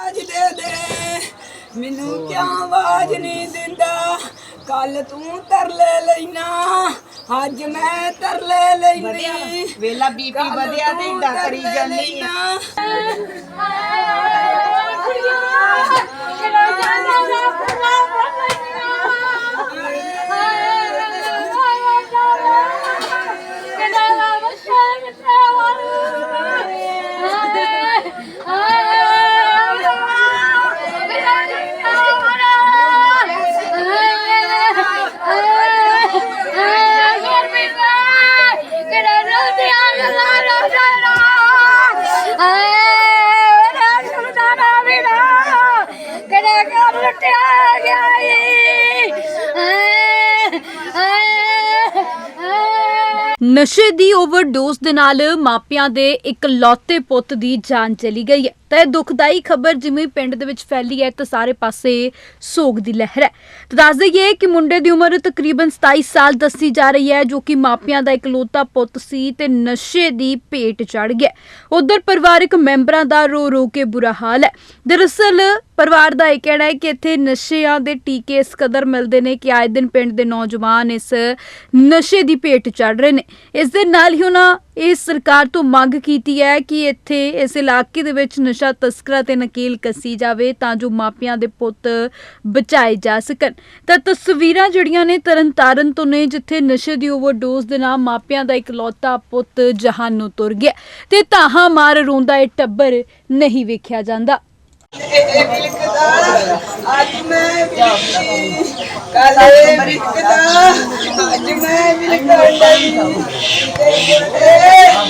ਆਜ ਦੇ ਦੇ ਮੈਨੂੰ ਕਿਉਂ ਆਵਾਜ਼ ਨਹੀਂ ਦਿੰਦਾ? ਕੱਲ ਤੂੰ ਤਰਲੇ ਲੈਣਾ ਅੱਜ ਮੈਂ ਤਰਲੇ ਲੈਣੀ ਵੇਲਾ ਬੀਪੀ ਵਧਿਆ ਤੇ ਇਦਾਂ ਕਰੀ ਜਾਂਦੀ ਆ। ਕਰ ਲੁੱਟਿਆ ਗਿਆ ਨਸ਼ੇ ਦੀ ਓਵਰਡੋਜ਼ ਦੇ ਨਾਲ ਮਾਪਿਆਂ ਦੇ ਇੱਕ ਲੌਤੇ ਪੁੱਤ ਦੀ ਜਾਨ ਚਲੀ ਗਈ ਹੈ। ਤਾਂ ਇਹ ਦੁਖਦਾਈ ਖਬਰ ਜਿਵੇਂ ਪਿੰਡ ਦੇ ਵਿੱਚ ਫੈਲੀ ਹੈ, ਤਾਂ ਸਾਰੇ ਪਾਸੇ ਸੋਗ ਦੀ ਲਹਿਰ ਹੈ। ਤਾਂ ਦੱਸ ਦਈਏ ਕਿ ਮੁੰਡੇ ਦੀ ਉਮਰ ਤਕਰੀਬਨ 27 ਸਾਲ ਦੱਸੀ ਜਾ ਰਹੀ ਹੈ, ਜੋ ਕਿ ਮਾਪਿਆਂ ਦਾ ਇਕਲੌਤਾ ਪੁੱਤ ਸੀ ਤੇ ਨਸ਼ੇ ਦੀ ਭੇਟ ਚੜ ਗਿਆ। ਉਧਰ ਪਰਿਵਾਰਕ ਮੈਂਬਰਾਂ ਦਾ ਰੋ ਰੋ ਕੇ ਬੁਰਾ ਹਾਲ ਹੈ। ਦਰਅਸਲ ਪਰਿਵਾਰ ਦਾ ਇਹ ਕਹਿਣਾ ਹੈ ਕਿ ਇੱਥੇ ਨਸ਼ਿਆਂ ਦੇ ਟੀਕੇ ਇਸ ਕਦਰ ਮਿਲਦੇ ਨੇ ਕਿ ਆਏ ਦਿਨ ਪਿੰਡ ਦੇ ਨੌਜਵਾਨ ਇਸ ਨਸ਼ੇ ਦੀ ਭੇਟ ਚੜ ਰਹੇ ਨੇ। ਇਸ ਦੇ ਨਾਲ ਹੀ ਉਹਨਾਂ ਇਸ ਸਰਕਾਰ ਤੋਂ ਮੰਗ ਕੀਤੀ ਹੈ ਕਿ ਇੱਥੇ ਇਸ ਇਲਾਕੇ ਦੇ ਵਿੱਚ ਨਸ਼ਾ ਤਸਕਰਾਂ ਤੇ ਨਕੇਲ ਕੱਸੀ ਜਾਵੇ ਤਾਂ ਜੋ ਮਾਪਿਆਂ ਦੇ ਪੁੱਤ ਬਚਾਏ ਜਾ ਸਕਣ। ਤਾਂ ਤਸਵੀਰਾਂ ਜਿਹੜੀਆਂ ਨੇ ਤਰਨਤਾਰਨ ਤੋਂ ਨੇ, ਜਿੱਥੇ ਨਸ਼ੇ ਦੀ ਓਵਰਡੋਜ਼ ਦੇ ਨਾਲ ਮਾਪਿਆਂ ਦਾ ਇਕਲੌਤਾ ਪੁੱਤ ਜਹਾਨ ਨੂੰ ਤੁਰ ਗਿਆ ਤੇ ਤਾਹਾਂ ਮਾਰ ਰੋਂਦਾ ਇਹ ਟੱਬਰ ਨਹੀਂ ਵੇਖਿਆ ਜਾਂਦਾ। ਵਿਲਕਦਾ ਅੱਜ ਮੈਂ ਵਿਲਕੀ ਕਾਲੇ ਵਿਲਕਦਾ ਅੱਜ ਮੈਂ ਵਿਲਕਦਾ ਆਪਣੇ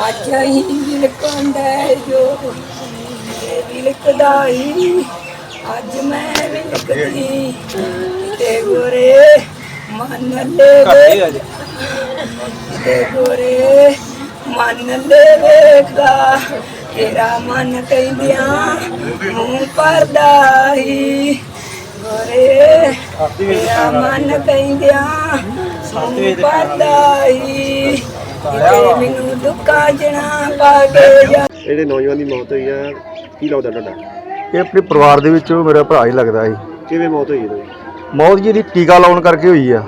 ਅੱਜ ਹੀ ਵੀ ਲਿਖਦਾ ਹੈ ਜੋ ਇਹ ਵੀ ਲਿਖਦਾ ਹੀ ਅੱਜ ਮੈਂ ਵੀ ਲਿਖਦੀ ਤੇ ਗੋਰੇ ਮਨ ਲੈ ਤੇ ਗੋਰੇ ਮਨ ਲੈ ਵੇਖਦਾ ਤੇਰਾ ਮਨ ਕਹਿੰਦਿਆਂ ਮੂੰਹ ਪਰਦਾ ਹੀ। ਗੋਰੇ ਤੇਰਾ ਮਨ ਕਹਿੰਦਿਆਂ ਮੂੰਹ ਪਰਦਾ ਹੀ। ਕਿਤੇ ਮੈਨੂੰ ਦੁੱਖਾਂ ਜਣਾ ਪਾ ਕੇ ਜਿਹੜੇ ਨੌਜਵਾਨ ਦੀ ਮੌਤ ਹੋਈ ਆ। ਕੀ ਲੱਗਦਾ ਤੁਹਾਡਾ? ਇਹ ਆਪਣੇ ਪਰਿਵਾਰ ਦੇ ਵਿੱਚ ਮੇਰਾ ਭਰਾ ਹੀ ਲੱਗਦਾ ਸੀ। ਕਿਵੇਂ ਮੌਤ ਹੋਈ ਇਹਦੀ? ਮੌਤ ਜੀ ਦੀ ਟੀਕਾ ਲਾਉਣ ਕਰਕੇ ਹੋਈ ਆ।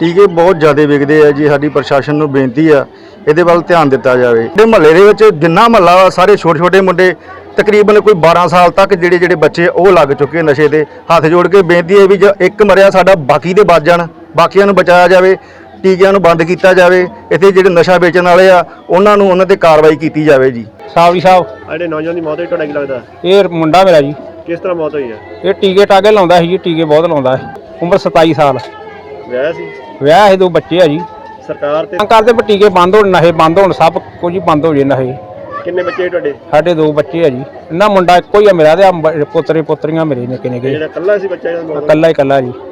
ਟੀਕੇ ਬਹੁਤ ਜ਼ਿਆਦਾ ਵਿਕਦੇ ਆ ਜੀ। ਸਾਡੀ ਪ੍ਰਸ਼ਾਸਨ ਨੂੰ ਬੇਨਤੀ ਆ ਇਹਦੇ ਵੱਲ ਧਿਆਨ ਦਿੱਤਾ ਜਾਵੇ। ਜਿਹੜੇ ਮਹੱਲੇ ਦੇ ਵਿੱਚ ਜਿੰਨਾ ਮਹੱਲਾ ਸਾਰੇ ਛੋਟੇ ਛੋਟੇ ਮੁੰਡੇ ਤਕਰੀਬਨ ਕੋਈ 12 ਸਾਲ ਤੱਕ ਜਿਹੜੇ ਜਿਹੜੇ ਬੱਚੇ ਉਹ ਲੱਗ ਚੁੱਕੇ ਨਸ਼ੇ ਤੇ ਹੱਥ ਜੋੜ ਕੇ ਬੇਨਤੀ ਹੈ ਵੀ ਜੇ ਇੱਕ ਮਰਿਆ ਸਾਡਾ ਬਾਕੀ ਦੇ ਬਚ ਜਾਣ ਬਾਕੀਆਂ ਨੂੰ ਬਚਾਇਆ ਜਾਵੇ ਟੀਕਿਆਂ ਨੂੰ ਬੰਦ ਕੀਤਾ ਜਾਵੇ ਇੱਥੇ ਜਿਹੜੇ ਨਸ਼ਾ ਵੇਚਣ ਵਾਲੇ ਆ ਉਹਨਾਂ ਨੂੰ ਉਹਨਾਂ ਤੇ ਕਾਰਵਾਈ ਕੀਤੀ ਜਾਵੇ ਜੀ। ਸਾਵਰੀ ਸਾਹਿਬ ਆ ਜਿਹੜੇ ਨੌਜਵਾਨ ਦੀ ਮੌਤ ਹੋਈ ਤੁਹਾਡਾ ਕੀ ਲੱਗਦਾ? ਇਹ ਮੁੰਡਾ ਮੇਰਾ ਜੀ। ਕਿਸ ਤਰ੍ਹਾਂ ਮੌਤ ਹੋਈ ਆ ਇਹ ਟੀਕੇ ਟਾਕੇ ਲਾਉਂਦਾ ਸੀ ਜੀ ਟੀਕੇ ਬਹੁਤ ਲਾਉਂਦਾ ਸੀ। ਉਮਰ 27 ਸਾਲ। ਵਿਆਹ ਸੀ? ਵਿਆਹ ਹੈ ਦੋ ਬੱਚੇ ਆ ਜੀ। ਸਰਕਾਰ ਤੇ ਮੰਗ ਕਰਦੇ ਵੀ ਟੀਕੇ ਬੰਦ ਹੋਣ ਨਸ਼ੇ ਬੰਦ ਹੋਣ ਸਭ ਕੁਝ ਹੀ ਬੰਦ ਹੋ ਜੇ ਨਸ਼ੇ। ਕਿੰਨੇ ਬੱਚੇ ਤੁਹਾਡੇ? ਸਾਡੇ ਦੋ ਬੱਚੇ ਆ ਜੀ। ਇਹਨਾਂ ਮੁੰਡਾ ਇੱਕੋ ਹੀ ਆ ਮੇਰਾ ਤੇ ਆਹ ਬ- ਪੋਤਰੇ ਪੋਤਰੀਆਂ ਮੇਰੇ ਨਿੱਕੇ ਨਿੱਕੇ ਜਿਹੜਾ ਕੱਲਾ ਸੀ ਬੱਚਾ ਜਿਹੜਾ? ਇਕੱਲਾ ਹੀ ਇਕੱਲਾ ਜੀ।